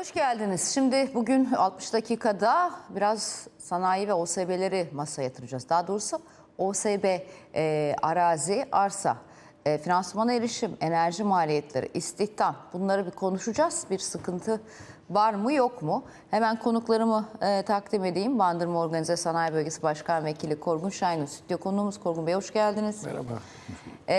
Hoş geldiniz. Şimdi bugün 60 dakikada biraz sanayi ve OSB'leri masaya yatıracağız. Daha doğrusu OSB e, arazi, arsa, e, finansmana erişim, enerji maliyetleri, istihdam bunları bir konuşacağız. Bir sıkıntı var mı yok mu? Hemen konuklarımı e, takdim edeyim. Bandırma Organize Sanayi Bölgesi Başkan Vekili Korgun Şahin'in stüdyo konuğumuz. Korgun Bey hoş geldiniz. Merhaba. E,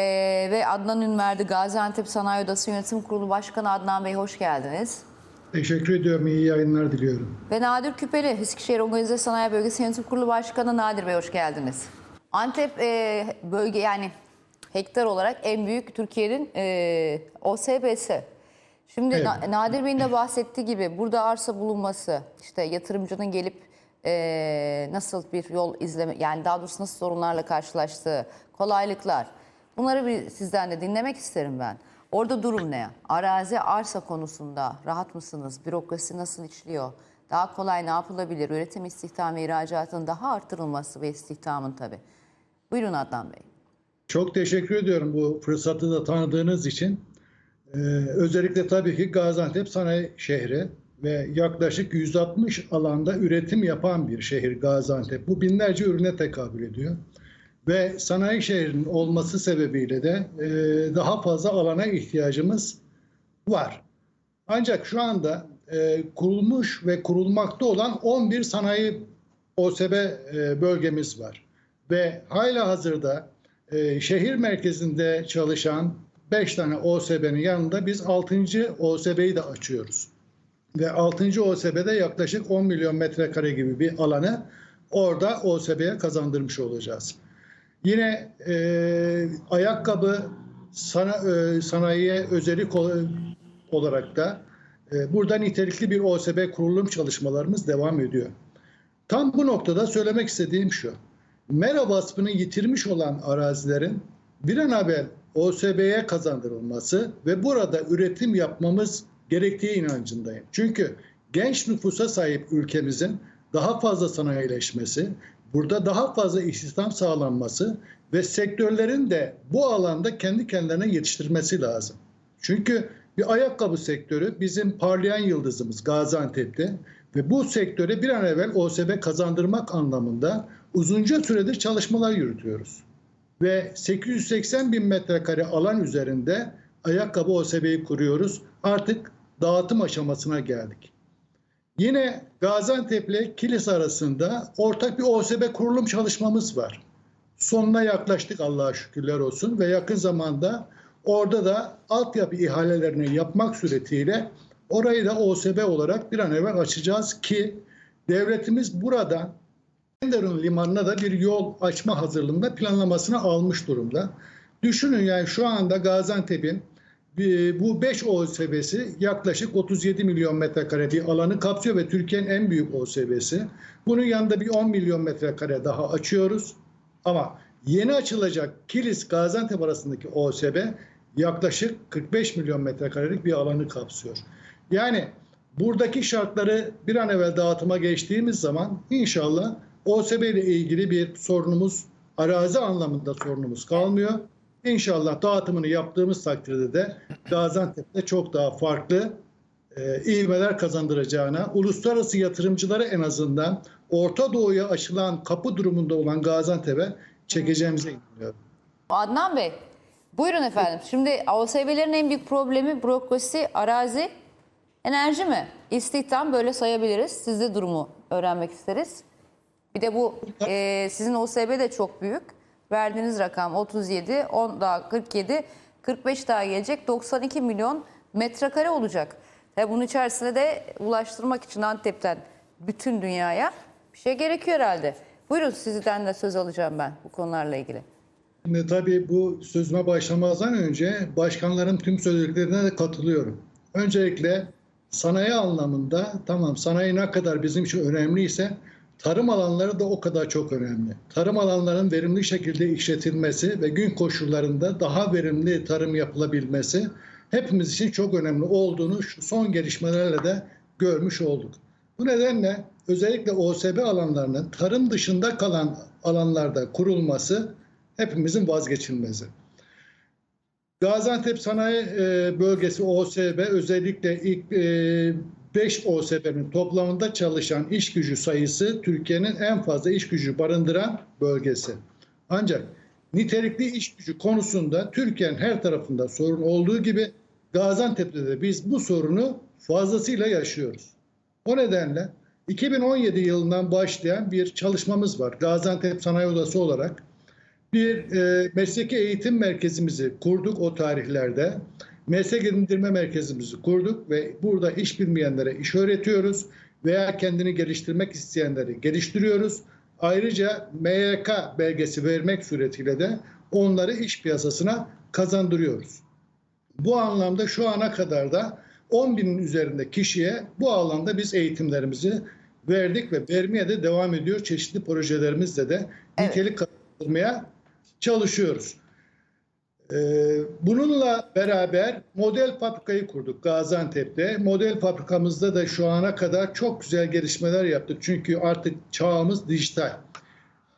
ve Adnan Ünverdi Gaziantep Sanayi Odası Yönetim Kurulu Başkanı Adnan Bey hoş geldiniz. Teşekkür ediyorum. İyi yayınlar diliyorum. Ve Nadir Küpeli, Eskişehir Organize Sanayi Bölgesi Yönetim Kurulu Başkanı Nadir Bey hoş geldiniz. Antep e, bölge yani hektar olarak en büyük Türkiye'nin e, OSB'si. Şimdi Evet. Na- Nadir Bey'in de bahsettiği gibi burada arsa bulunması, işte yatırımcının gelip e, nasıl bir yol izleme, yani daha doğrusu nasıl sorunlarla karşılaştığı, kolaylıklar. Bunları bir sizden de dinlemek isterim ben. Orada durum ne? Arazi, arsa konusunda rahat mısınız? Bürokrasi nasıl işliyor? Daha kolay ne yapılabilir? Üretim, istihdam ve ihracatın daha artırılması ve istihdamın tabii. Buyurun Adnan Bey. Çok teşekkür ediyorum bu fırsatı da tanıdığınız için. Ee, özellikle tabii ki Gaziantep sanayi şehri ve yaklaşık 160 alanda üretim yapan bir şehir Gaziantep. Bu binlerce ürüne tekabül ediyor. Ve sanayi şehrinin olması sebebiyle de e, daha fazla alana ihtiyacımız var. Ancak şu anda e, kurulmuş ve kurulmakta olan 11 sanayi OSB e, bölgemiz var. Ve hala hazırda e, şehir merkezinde çalışan 5 tane OSB'nin yanında biz 6. OSB'yi de açıyoruz. Ve 6. OSB'de yaklaşık 10 milyon metrekare gibi bir alanı orada OSB'ye kazandırmış olacağız. Yine e, ayakkabı sana, e, sanayiye özellik ol- olarak da e, burada nitelikli bir OSB kurulum çalışmalarımız devam ediyor. Tam bu noktada söylemek istediğim şu. Mera vasfını yitirmiş olan arazilerin bir an evvel OSB'ye kazandırılması ve burada üretim yapmamız gerektiği inancındayım. Çünkü genç nüfusa sahip ülkemizin daha fazla sanayileşmesi, burada daha fazla istihdam sağlanması ve sektörlerin de bu alanda kendi kendilerine yetiştirmesi lazım. Çünkü bir ayakkabı sektörü bizim parlayan yıldızımız Gaziantep'te ve bu sektöre bir an evvel OSB kazandırmak anlamında uzunca süredir çalışmalar yürütüyoruz. Ve 880 bin metrekare alan üzerinde ayakkabı OSB'yi kuruyoruz. Artık dağıtım aşamasına geldik. Yine Gaziantep ile Kilis arasında ortak bir OSB kurulum çalışmamız var. Sonuna yaklaştık Allah'a şükürler olsun ve yakın zamanda orada da altyapı ihalelerini yapmak suretiyle orayı da OSB olarak bir an evvel açacağız ki devletimiz burada Enderun limanına da bir yol açma hazırlığında planlamasını almış durumda. Düşünün yani şu anda Gaziantep'in bu 5 OSB'si yaklaşık 37 milyon metrekare bir alanı kapsıyor ve Türkiye'nin en büyük OSB'si. Bunun yanında bir 10 milyon metrekare daha açıyoruz. Ama yeni açılacak Kilis Gaziantep arasındaki OSB yaklaşık 45 milyon metrekarelik bir alanı kapsıyor. Yani buradaki şartları bir an evvel dağıtıma geçtiğimiz zaman inşallah OSB ile ilgili bir sorunumuz, arazi anlamında sorunumuz kalmıyor. İnşallah dağıtımını yaptığımız takdirde de Gaziantep'te çok daha farklı e, ivmeler kazandıracağına, uluslararası yatırımcıları en azından Orta Doğu'ya açılan kapı durumunda olan Gaziantep'e çekeceğimize inanıyorum. Adnan Bey, buyurun efendim. Şimdi OSB'lerin en büyük problemi bürokrasi, arazi, enerji mi? İstihdam böyle sayabiliriz. Siz de durumu öğrenmek isteriz. Bir de bu e, sizin OSB de çok büyük. Verdiğiniz rakam 37, 10 daha 47, 45 daha gelecek. 92 milyon metrekare olacak. Tabii bunun içerisine de ulaştırmak için Antep'ten bütün dünyaya bir şey gerekiyor herhalde. Buyurun sizden de söz alacağım ben bu konularla ilgili. Şimdi tabii bu sözüme başlamazdan önce başkanların tüm söylediklerine de katılıyorum. Öncelikle sanayi anlamında tamam sanayi ne kadar bizim için önemliyse tarım alanları da o kadar çok önemli. Tarım alanlarının verimli şekilde işletilmesi ve gün koşullarında daha verimli tarım yapılabilmesi hepimiz için çok önemli olduğunu şu son gelişmelerle de görmüş olduk. Bu nedenle özellikle OSB alanlarının tarım dışında kalan alanlarda kurulması hepimizin vazgeçilmezi. Gaziantep Sanayi e, Bölgesi OSB özellikle ilk e, 5 OSB'nin toplamında çalışan iş gücü sayısı Türkiye'nin en fazla iş gücü barındıran bölgesi. Ancak nitelikli iş gücü konusunda Türkiye'nin her tarafında sorun olduğu gibi Gaziantep'te de biz bu sorunu fazlasıyla yaşıyoruz. O nedenle 2017 yılından başlayan bir çalışmamız var. Gaziantep Sanayi Odası olarak bir e, mesleki eğitim merkezimizi kurduk o tarihlerde. Meslek edindirme merkezimizi kurduk ve burada iş bilmeyenlere iş öğretiyoruz veya kendini geliştirmek isteyenleri geliştiriyoruz. Ayrıca MYK belgesi vermek suretiyle de onları iş piyasasına kazandırıyoruz. Bu anlamda şu ana kadar da 10 binin üzerinde kişiye bu alanda biz eğitimlerimizi verdik ve vermeye de devam ediyor. Çeşitli projelerimizle de Evet. nitelik kazandırmaya çalışıyoruz. Ee, Bununla beraber model fabrikayı kurduk Gaziantep'te. Model fabrikamızda da şu ana kadar çok güzel gelişmeler yaptık. Çünkü artık çağımız dijital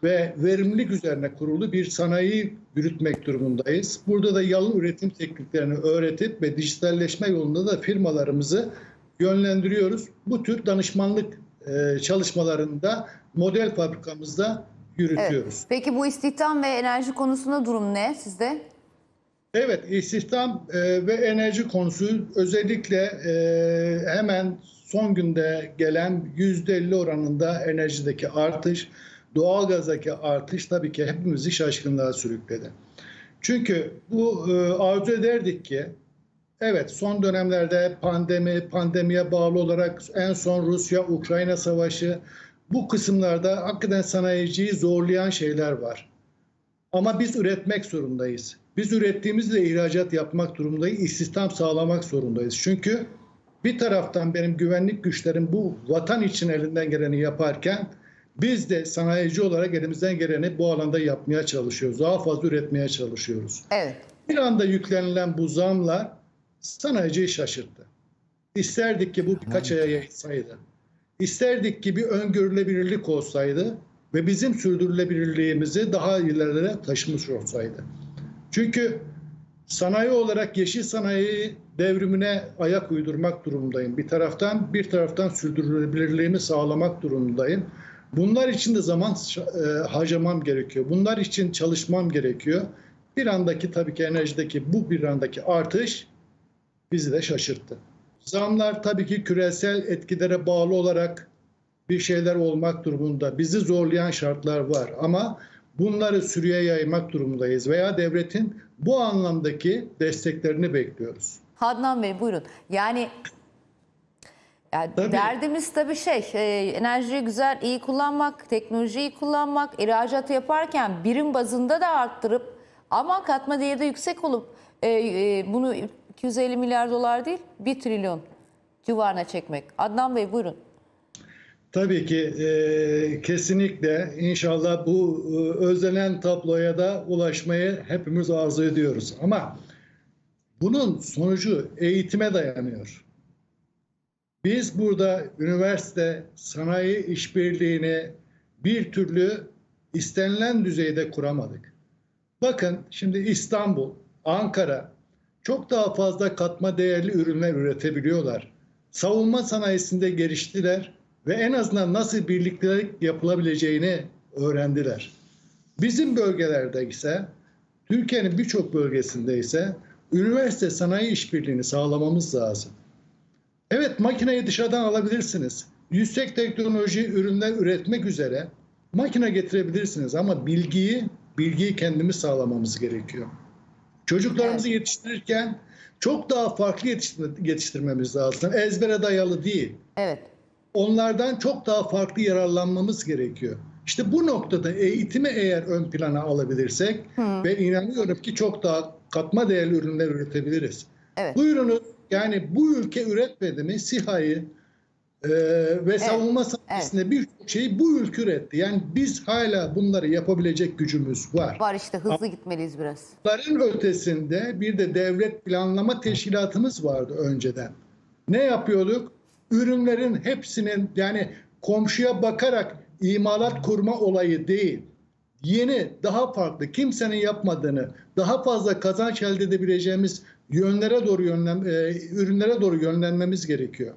ve verimlilik üzerine kurulu bir sanayi yürütmek durumundayız. Burada da yalın üretim tekniklerini öğretip ve dijitalleşme yolunda da firmalarımızı yönlendiriyoruz. Bu tür danışmanlık e, çalışmalarında model fabrikamızda yürütüyoruz. Evet. Peki bu istihdam ve enerji konusunda durum ne sizde? Evet, istihdam e, ve enerji konusu özellikle e, hemen son günde gelen %50 oranında enerjideki artış, doğalgazdaki artış tabii ki hepimizi şaşkınlığa sürükledi. Çünkü bu e, arzu ederdik ki Evet, son dönemlerde pandemi, pandemiye bağlı olarak en son Rusya-Ukrayna savaşı bu kısımlarda hakikaten sanayiciyi zorlayan şeyler var. Ama biz üretmek zorundayız. Biz ürettiğimizde ihracat yapmak durumundayız, istihdam sağlamak zorundayız. Çünkü bir taraftan benim güvenlik güçlerim bu vatan için elinden geleni yaparken biz de sanayici olarak elimizden geleni bu alanda yapmaya çalışıyoruz. Daha fazla üretmeye çalışıyoruz. Evet. Bir anda yüklenilen bu zamlar sanayiciyi şaşırttı. İsterdik ki bu birkaç aya yayılsaydı. İsterdik ki bir öngörülebilirlik olsaydı ve bizim sürdürülebilirliğimizi daha ilerlere taşımış olsaydı. Çünkü sanayi olarak yeşil sanayi devrimine ayak uydurmak durumundayım. Bir taraftan bir taraftan sürdürülebilirliğimi sağlamak durumundayım. Bunlar için de zaman e, harcamam gerekiyor. Bunlar için çalışmam gerekiyor. Bir andaki tabii ki enerjideki bu bir andaki artış bizi de şaşırttı. Zamlar tabii ki küresel etkilere bağlı olarak bir şeyler olmak durumunda. Bizi zorlayan şartlar var ama bunları sürüye yaymak durumundayız veya devletin bu anlamdaki desteklerini bekliyoruz. Adnan Bey buyurun. Yani, yani Tabii. derdimiz tabii şey e, enerjiyi güzel iyi kullanmak, teknolojiyi kullanmak, ihracatı yaparken birim bazında da arttırıp ama katma değeri de yüksek olup e, e, bunu 250 milyar dolar değil 1 trilyon civarına çekmek. Adnan Bey buyurun. Tabii ki e, kesinlikle inşallah bu e, özlenen tabloya da ulaşmayı hepimiz arzu ediyoruz. Ama bunun sonucu eğitime dayanıyor. Biz burada üniversite sanayi işbirliğini bir türlü istenilen düzeyde kuramadık. Bakın şimdi İstanbul, Ankara çok daha fazla katma değerli ürünler üretebiliyorlar. Savunma sanayisinde geliştiler ve en azından nasıl birliktelik yapılabileceğini öğrendiler. Bizim bölgelerde ise Türkiye'nin birçok bölgesinde ise üniversite sanayi işbirliğini sağlamamız lazım. Evet makineyi dışarıdan alabilirsiniz. Yüksek teknoloji ürünler üretmek üzere makine getirebilirsiniz ama bilgiyi bilgiyi kendimiz sağlamamız gerekiyor. Çocuklarımızı yetiştirirken çok daha farklı yetiştir- yetiştirmemiz lazım. Ezbere dayalı değil. Evet. Onlardan çok daha farklı yararlanmamız gerekiyor. İşte bu noktada eğitimi eğer ön plana alabilirsek ve inanıyorum ki çok daha katma değerli ürünler üretebiliriz. Evet. Bu ürünü yani bu ülke üretmedi mi SİHA'yı e, ve savunma sanayisinde birçok şeyi bu ülke üretti. Yani biz hala bunları yapabilecek gücümüz var. Var işte hızlı gitmeliyiz biraz. Bunların ötesinde bir de devlet planlama teşkilatımız vardı önceden. Ne yapıyorduk? Ürünlerin hepsinin yani komşuya bakarak imalat kurma olayı değil. Yeni, daha farklı, kimsenin yapmadığını, daha fazla kazanç elde edebileceğimiz yönlere doğru yönlen, e, ürünlere doğru yönlenmemiz gerekiyor.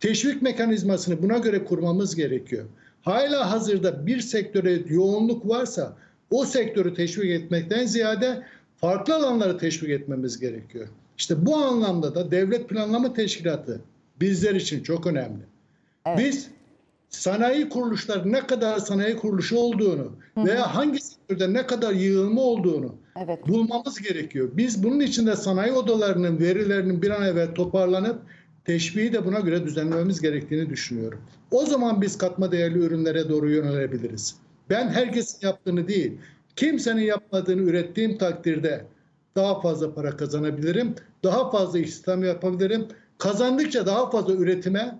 teşvik mekanizmasını buna göre kurmamız gerekiyor. Hala hazırda bir sektöre yoğunluk varsa o sektörü teşvik etmekten ziyade farklı alanları teşvik etmemiz gerekiyor. İşte bu anlamda da devlet planlama teşkilatı bizler için çok önemli. Biz sanayi kuruluşları ne kadar sanayi kuruluşu olduğunu veya hangi sektörde ne kadar yığılma olduğunu Evet. bulmamız gerekiyor. Biz bunun için de sanayi odalarının verilerinin bir an evvel toparlanıp teşviği de buna göre düzenlememiz gerektiğini düşünüyorum. O zaman biz katma değerli ürünlere doğru yönelebiliriz. Ben herkesin yaptığını değil, kimsenin yapmadığını ürettiğim takdirde daha fazla para kazanabilirim, daha fazla istihdam yapabilirim. Kazandıkça daha fazla üretime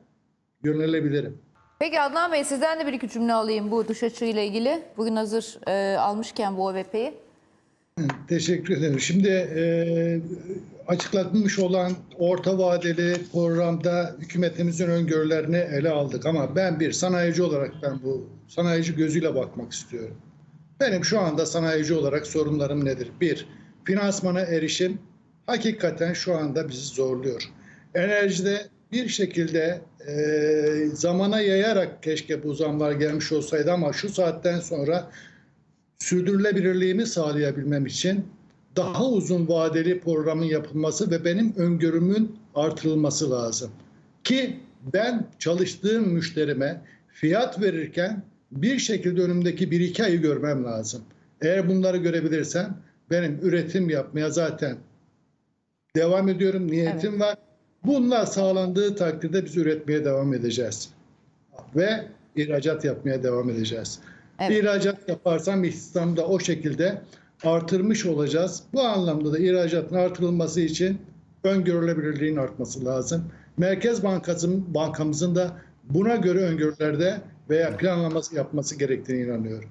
yönelebilirim. Peki Adnan Bey sizden de bir iki cümle alayım bu dış açığıyla ilgili. Bugün hazır e, almışken bu OVP'yi. Teşekkür ederim. Şimdi e, açıklanmış olan orta vadeli programda hükümetimizin öngörülerini ele aldık ama ben bir sanayici olarak ben bu sanayici gözüyle bakmak istiyorum. Benim şu anda sanayici olarak sorunlarım nedir? Bir, finansmana erişim hakikaten şu anda bizi zorluyor. Enerjide bir şekilde e, zamana yayarak keşke bu zamlar gelmiş olsaydı ama şu saatten sonra sürdürülebilirliğimi sağlayabilmem için daha uzun vadeli programın yapılması ve benim öngörümün artırılması lazım. Ki ben çalıştığım müşterime fiyat verirken bir şekilde önümdeki bir iki ayı görmem lazım. Eğer bunları görebilirsem benim üretim yapmaya zaten devam ediyorum. Niyetim var. Bunlar sağlandığı takdirde biz üretmeye devam edeceğiz. Ve ihracat yapmaya devam edeceğiz. Evet. İhracat yaparsam istihdamı da o şekilde artırmış olacağız. Bu anlamda da ihracatın artırılması için öngörülebilirliğin artması lazım. Merkez Bankası, Bankamızın da buna göre öngörülerde veya planlaması yapması gerektiğine inanıyorum.